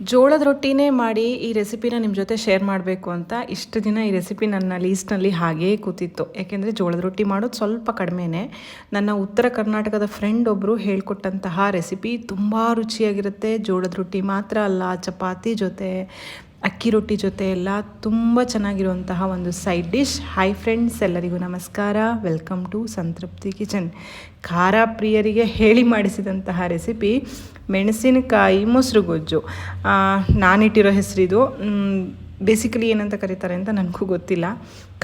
ಜೋಳದ ರೊಟ್ಟಿನೇ ಮಾಡಿ ಈ ರೆಸಿಪಿನ ನಿಮ್ಮ ಜೊತೆ ಶೇರ್ ಮಾಡಬೇಕು ಅಂತ ಇಷ್ಟು ದಿನ ಈ ರೆಸಿಪಿ ನನ್ನ ಲೀಸ್ಟ್ನಲ್ಲಿ ಹಾಗೇ ಕೂತಿತ್ತು. ಯಾಕೆಂದರೆ ಜೋಳದ ರೊಟ್ಟಿ ಮಾಡೋದು ಸ್ವಲ್ಪ ಕಡಿಮೆನೇ. ನನ್ನ ಉತ್ತರ ಕರ್ನಾಟಕದ ಫ್ರೆಂಡ್ ಒಬ್ಬರು ಹೇಳ್ಕೊಟ್ಟಂತಹ ರೆಸಿಪಿ ತುಂಬ ರುಚಿಯಾಗಿರುತ್ತೆ. ಜೋಳದ ರೊಟ್ಟಿ ಮಾತ್ರ ಅಲ್ಲ, ಚಪಾತಿ ಜೊತೆ ಅಕ್ಕಿ ರೊಟ್ಟಿ ಜೊತೆ ಎಲ್ಲ ತುಂಬ ಚೆನ್ನಾಗಿರುವಂತಹ ಒಂದು ಸೈಡ್ ಡಿಶ್ ಹಾಯ್ ಫ್ರೆಂಡ್ಸ್ ಎಲ್ಲರಿಗೂ ನಮಸ್ಕಾರ. ವೆಲ್ಕಮ್ ಟು ಸಂತೃಪ್ತಿ ಕಿಚನ್ ಖಾರ ಪ್ರಿಯರಿಗೆ ಹೇಳಿ ಮಾಡಿಸಿದಂತಹ ರೆಸಿಪಿ ಮೆಣಸಿನಕಾಯಿ ಮೊಸರು ಗೊಜ್ಜು. ನಾನಿಟ್ಟಿರೋ ಹೆಸರಿದು ಬೇಸಿಕಲಿ ಏನಂತ ಕರೀತಾರೆ ಅಂತ ನನಗೂ ಗೊತ್ತಿಲ್ಲ.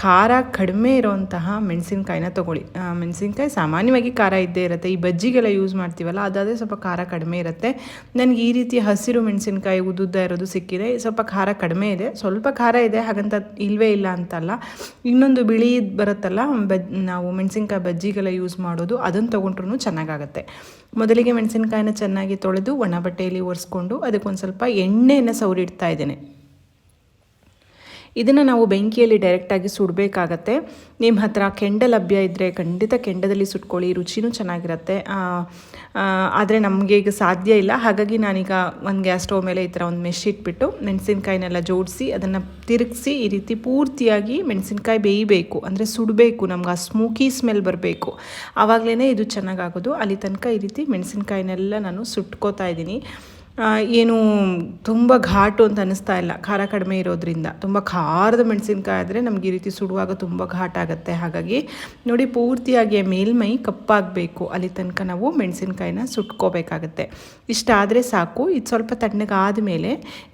ಖಾರ ಕಡಿಮೆ ಇರೋವಂತಹ ಮೆಣಸಿನ್ಕಾಯಿನ ತೊಗೊಳ್ಳಿ. ಮೆಣಸಿನ್ಕಾಯಿ ಸಾಮಾನ್ಯವಾಗಿ ಖಾರ ಇದ್ದೇ ಇರುತ್ತೆ. ಈ ಬಜ್ಜಿಗೆಲ್ಲ ಯೂಸ್ ಮಾಡ್ತೀವಲ್ಲ, ಅದಾದರೆ ಸ್ವಲ್ಪ ಖಾರ ಕಡಿಮೆ ಇರುತ್ತೆ. ನನಗೆ ಈ ರೀತಿ ಹಸಿರು ಮೆಣಸಿನ್ಕಾಯಿ ಉದ್ದುದ್ದ ಇರೋದು ಸಿಕ್ಕಿದೆ ಸ್ವಲ್ಪ ಖಾರ ಕಡಿಮೆ ಇದೆ. ಸ್ವಲ್ಪ ಖಾರ ಇದೆ, ಹಾಗಂತ ಇಲ್ಲವೇ ಇಲ್ಲ ಅಂತಲ್ಲ. ಇನ್ನೊಂದು ಬಿಳಿ ಬರುತ್ತಲ್ಲ, ಬಜ್, ನಾವು ಮೆಣಸಿನ್ಕಾಯಿ ಬಜ್ಜಿಗೆಲ್ಲ ಯೂಸ್ ಮಾಡೋದು ಅದನ್ನು ತೊಗೊಂಡ್ರೂ ಚೆನ್ನಾಗಾಗುತ್ತೆ. ಮೊದಲಿಗೆ ಮೆಣಸಿನ್ಕಾಯಿನ ಚೆನ್ನಾಗಿ ತೊಳೆದು ಒಣ ಬಟ್ಟೆಯಲ್ಲಿ ಒರೆಸ್ಕೊಂಡು ಅದಕ್ಕೊಂದು ಸ್ವಲ್ಪ ಎಣ್ಣೆಯನ್ನು ಸೌರಿಡ್ತಾ ಇದ್ದೇನೆ. ಇದನ್ನು ನಾವು ಬೆಂಕಿಯಲ್ಲಿ ಡೈರೆಕ್ಟಾಗಿ ಸುಡಬೇಕಾಗತ್ತೆ. ನಿಮ್ಮ ಹತ್ರ ಕೆಂಡ ಲಭ್ಯ ಇದ್ದರೆ ಖಂಡಿತ ಕೆಂಡದಲ್ಲಿ ಸುಟ್ಕೊಳ್ಳಿ, ರುಚಿನೂ ಚೆನ್ನಾಗಿರುತ್ತೆ. ಆದರೆ ನಮಗೆ ಈಗ ಸಾಧ್ಯ ಇಲ್ಲ. ಹಾಗಾಗಿ ನಾನೀಗ ಒಂದು ಗ್ಯಾಸ್ ಸ್ಟವ್ ಮೇಲೆ ಈ ಥರ ಒಂದು ಮೆಶ್ ಇಟ್ಬಿಟ್ಟು ಮೆಣಸಿನ್ಕಾಯಿನೆಲ್ಲ ಜೋಡಿಸಿ ಅದನ್ನು ತಿರುಗಿಸಿ ಈ ರೀತಿ ಪೂರ್ತಿಯಾಗಿ ಮೆಣಸಿನ್ಕಾಯಿ ಬೇಯಬೇಕು. ಅಂದರೆ ಸುಡಬೇಕು, ನಮ್ಗೆ ಆ ಸ್ಮೂಕಿ ಸ್ಮೆಲ್ ಬರಬೇಕು. ಆವಾಗಲೇ ಇದು ಚೆನ್ನಾಗಾಗೋದು ಅಲ್ಲಿ ತನಕ ಈ ರೀತಿ ಮೆಣಸಿನ್ಕಾಯಿನೆಲ್ಲ ನಾನು ಸುಟ್ಕೋತಾ ಇದ್ದೀನಿ. ಏನು ತುಂಬ ಘಾಟು ಅಂತ ಅನ್ನಿಸ್ತಾ ಇಲ್ಲ. ಖಾರ ಕಡಿಮೆ ಇರೋದ್ರಿಂದ. ತುಂಬ ಖಾರದ ಮೆಣಸಿನ್ಕಾಯಿ ಆದರೆ ನಮಗೆ ಈ ರೀತಿ ಸುಡುವಾಗ ತುಂಬ ಘಾಟ್ ಆಗುತ್ತೆ. ಹಾಗಾಗಿ ನೋಡಿ ಪೂರ್ತಿಯಾಗಿ ಮೇಲ್ಮೈ ಕಪ್ಪಾಗಬೇಕು. ಅಲ್ಲಿ ತನಕ ನಾವು ಮೆಣಸಿನ್ಕಾಯಿನ ಸುಟ್ಕೋಬೇಕಾಗತ್ತೆ. ಇಷ್ಟಾದರೆ ಸಾಕು. ಇದು ಸ್ವಲ್ಪ ತಣ್ಣಗಾದ ಮೇಲೆ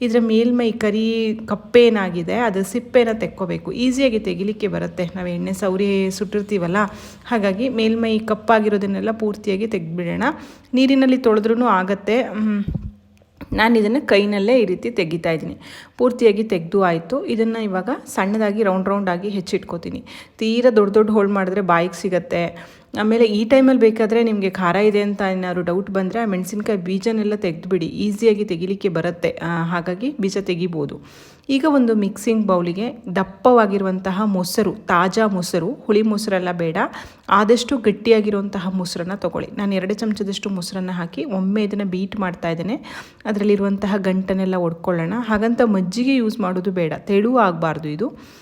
ಇದರ ಮೇಲ್ಮೈ ಕರಿ ಕಪ್ಪೇನಾಗಿದೆ ಅದು ಸಿಪ್ಪೆನ ತೆಕ್ಕೋಬೇಕು. ಈಸಿಯಾಗಿ ತೆಗಿಲಿಕ್ಕೆ ಬರುತ್ತೆ. ನಾವು ಎಣ್ಣೆ ಸೌರಿ ಸುಟ್ಟಿರ್ತೀವಲ್ಲ, ಹಾಗಾಗಿ ಮೇಲ್ಮೈ ಕಪ್ಪಾಗಿರೋದನ್ನೆಲ್ಲ ಪೂರ್ತಿಯಾಗಿ ತೆಗೆದ್ಬಿಡೋಣ. ನೀರಿನಲ್ಲಿ ತೊಳೆದ್ರೂ ಆಗತ್ತೆ. ನಾನು ಇದನ್ನು ಕೈನಲ್ಲೇ ಈ ರೀತಿ ತೆಗಿತಾ ಇದ್ದೀನಿ. ಪೂರ್ತಿಯಾಗಿ ತೆಗೆದು ಆಯಿತು. ಇದನ್ನು ಇವಾಗ ಸಣ್ಣದಾಗಿ ರೌಂಡ್ ರೌಂಡಾಗಿ ಹೆಚ್ಚಿಟ್ಕೋತೀನಿ. ತೀರಾ ದೊಡ್ಡ ದೊಡ್ಡ ಹೋಳು ಮಾಡಿದ್ರೆ ಬಾಯಿಗೆ ಸಿಗುತ್ತೆ. ಆಮೇಲೆ ಈ ಟೈಮಲ್ಲಿ ಬೇಕಾದರೆ ನಿಮಗೆ ಖಾರ ಇದೆ ಅಂತ ಏನಾದ್ರು ಡೌಟ್ ಬಂದರೆ ಆ ಮೆಣಸಿನ್ಕಾಯಿ ಬೀಜನೆಲ್ಲ ತೆಗೆದುಬಿಡಿ. ಈಸಿಯಾಗಿ ತೆಗಿಲಿಕ್ಕೆ ಬರುತ್ತೆ. ಹಾಗಾಗಿ ಬೀಜ ತೆಗಿಬೋದು. ಈಗ ಒಂದು ಮಿಕ್ಸಿಂಗ್ ಬೌಲಿಗೆ ದಪ್ಪವಾಗಿರುವಂತಹ ಮೊಸರು, ತಾಜಾ ಮೊಸರು, ಹುಳಿ ಮೊಸರೆಲ್ಲ ಬೇಡ. ಆದಷ್ಟು ಗಟ್ಟಿಯಾಗಿರುವಂತಹ ಮೊಸರನ್ನು ತೊಗೊಳ್ಳಿ. ನಾನು ಎರಡು ಚಮಚದಷ್ಟು ಮೊಸರನ್ನು ಹಾಕಿ ಒಮ್ಮೆ ಇದನ್ನು ಬೀಟ್ ಮಾಡ್ತಾ ಇದ್ದೇನೆ. ಅದರಲ್ಲಿರುವಂತಹ ಗಂಟನೆಲ್ಲ ಒಡ್ಕೊಳ್ಳೋಣ. ಹಾಗಂತ ಮಜ್ಜಿಗೆ ಯೂಸ್ ಮಾಡೋದು ಬೇಡ. ತೆಳು ಆಗಬಾರ್ದು ಇದು.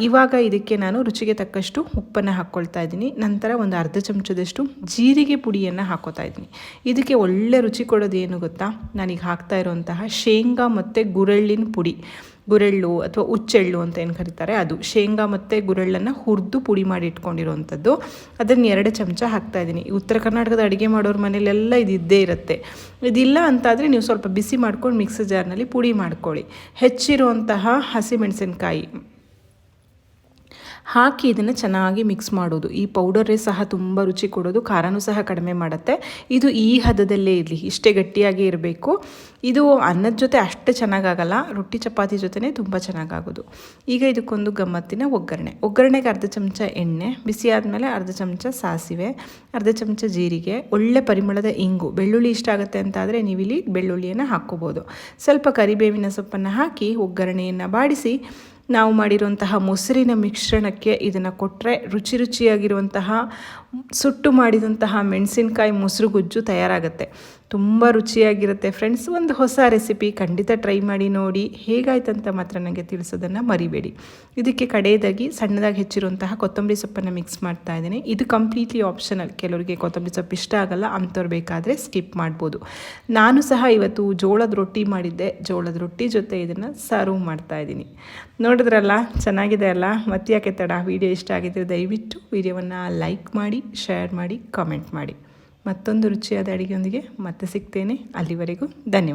ಇವಾಗ ಇದಕ್ಕೆ ನಾನು ರುಚಿಗೆ ತಕ್ಕಷ್ಟು ಉಪ್ಪನ್ನು ಹಾಕ್ಕೊಳ್ತಾ ಇದ್ದೀನಿ. ನಂತರ ಒಂದು ಅರ್ಧ ಚಮಚದಷ್ಟು ಜೀರಿಗೆ ಪುಡಿಯನ್ನು ಹಾಕೋತಾ ಇದ್ದೀನಿ. ಇದಕ್ಕೆ ಒಳ್ಳೆ ರುಚಿ ಕೊಡೋದು ಏನು ಗೊತ್ತಾ? ನಾನೀಗ ಹಾಕ್ತಾ ಇರುವಂತಹ ಶೇಂಗಾ ಮತ್ತು ಗುರಳ್ಳಿನ ಪುಡಿ. ಗುರೆಳ್ಳು ಅಥವಾ ಉಚ್ಚೆಳ್ಳು ಅಂತ ಏನು ಕರೀತಾರೆ? ಅದು. ಶೇಂಗಾ ಮತ್ತು ಗುರೆಳ್ಳನ್ನು ಹುರಿದು ಪುಡಿ ಮಾಡಿ ಇಟ್ಕೊಂಡಿರುವಂಥದ್ದು. ಅದನ್ನು ಎರಡು ಚಮಚ ಹಾಕ್ತಾ ಇದ್ದೀನಿ. ಉತ್ತರ ಕರ್ನಾಟಕದ ಅಡುಗೆ ಮಾಡೋರ ಮನೇಲೆಲ್ಲ ಇದು ಇದ್ದೇ ಇರುತ್ತೆ. ಇದಿಲ್ಲ ಅಂತಾದರೆ ನೀವು ಸ್ವಲ್ಪ ಬಿಸಿ ಮಾಡ್ಕೊಂಡು ಮಿಕ್ಸಿ ಜಾರ್ನಲ್ಲಿ ಪುಡಿ ಮಾಡ್ಕೊಳ್ಳಿ. ಹೆಚ್ಚಿರುವಂತಹ ಹಸಿಮೆಣಸಿನ್ಕಾಯಿ ಹಾಕಿ ಇದನ್ನು ಚೆನ್ನಾಗಿ ಮಿಕ್ಸ್ ಮಾಡೋದು. ಈ ಪೌಡರೇ ಸಹ ತುಂಬ ರುಚಿ ಕೊಡೋದು, ಖಾರನೂ ಸಹ ಕಡಿಮೆ ಮಾಡುತ್ತೆ. ಇದು ಈ ಹದದಲ್ಲೇ ಇರಲಿ, ಇಷ್ಟೇ ಗಟ್ಟಿಯಾಗಿ ಇರಬೇಕು. ಇದು ಅನ್ನದ ಜೊತೆ ಅಷ್ಟು ಚೆನ್ನಾಗಾಗಲ್ಲ, ರೊಟ್ಟಿ ಚಪಾತಿ ಜೊತೆನೇ ತುಂಬ ಚೆನ್ನಾಗಾಗೋದು. ಈಗ ಇದಕ್ಕೊಂದು ಗಮ್ಮತ್ತಿನ ಒಗ್ಗರಣೆ. ಒಗ್ಗರಣೆಗೆ ಅರ್ಧ ಚಮಚ ಎಣ್ಣೆ, ಬಿಸಿ ಆದಮೇಲೆ ಅರ್ಧ ಚಮಚ ಸಾಸಿವೆ, ಅರ್ಧ ಚಮಚ ಜೀರಿಗೆ, ಒಳ್ಳೆ ಪರಿಮಳದ ಇಂಗು. ಬೆಳ್ಳುಳ್ಳಿ ಇಷ್ಟ ಆಗುತ್ತೆ ಅಂತಾದರೆ ನೀವಿಲ್ಲಿ ಬೆಳ್ಳುಳ್ಳಿಯನ್ನು ಹಾಕ್ಕೋಬೋದು. ಸ್ವಲ್ಪ ಕರಿಬೇವಿನ ಸೊಪ್ಪನ್ನು ಹಾಕಿ ಒಗ್ಗರಣೆಯನ್ನು ಬಾಡಿಸಿ ನಾವು ಮಾಡಿರುವಂತಹ ಮೊಸರಿನ ಮಿಶ್ರಣಕ್ಕೆ ಇದನ್ನು ಕೊಟ್ಟರೆ ರುಚಿ ರುಚಿಯಾಗಿರುವಂತಹ ಸುಟ್ಟು ಮಾಡಿದಂತಹ ಮೆಣಸಿನಕಾಯಿ ಮೊಸರು ಗೊಜ್ಜು ತಯಾರಾಗುತ್ತೆ. ತುಂಬ ರುಚಿಯಾಗಿರುತ್ತೆ. ಫ್ರೆಂಡ್ಸ್ ಒಂದು ಹೊಸ ರೆಸಿಪಿ ಖಂಡಿತ ಟ್ರೈ ಮಾಡಿ ನೋಡಿ. ಹೇಗಾಯ್ತಂತ ಮಾತ್ರ ನನಗೆ ತಿಳಿಸೋದನ್ನು ಮರಿಬೇಡಿ. ಇದಕ್ಕೆ ಕಡೆಯದಾಗಿ ಸಣ್ಣದಾಗಿ ಹೆಚ್ಚಿರುವಂತಹ ಕೊತ್ತಂಬರಿ ಸೊಪ್ಪನ್ನು ಮಿಕ್ಸ್ ಮಾಡ್ತಾ ಇದ್ದೀನಿ. ಇದು ಕಂಪ್ಲೀಟ್ಲಿ ಆಪ್ಷನಲ್ ಕೆಲವರಿಗೆ ಕೊತ್ತಂಬರಿ ಸೊಪ್ಪು ಇಷ್ಟ ಆಗಲ್ಲ, ಅಂಥವ್ರು ಬೇಕಾದರೆ ಸ್ಕಿಪ್ ಮಾಡ್ಬೋದು. ನಾನು ಸಹ ಇವತ್ತು ಜೋಳದ ರೊಟ್ಟಿ ಮಾಡಿದ್ದೆ. ಜೋಳದ ರೊಟ್ಟಿ ಜೊತೆ ಇದನ್ನು ಸರ್ವ್ ಮಾಡ್ತಾ ಇದ್ದೀನಿ. ನೋಡಿದ್ರಲ್ಲ, ಚೆನ್ನಾಗಿದೆ ಅಲ್ಲ? ಮತ್ತೆ ಯಾಕೆ ತಡ? ವಿಡಿಯೋ ಇಷ್ಟ ಆಗಿದ್ದರೆ ದಯವಿಟ್ಟು ವಿಡಿಯೋವನ್ನು ಲೈಕ್ ಮಾಡಿ ಶೇರ್ ಮಾಡಿ ಕಾಮೆಂಟ್ ಮಾಡಿ. ಮತ್ತೊಂದು ರುಚಿಯಾದ ಅಡುಗೆಯೊಂದಿಗೆ ಮತ್ತೆ ಸಿಗ್ತೇನೆ. ಅಲ್ಲಿವರೆಗೂ ಧನ್ಯವಾದ.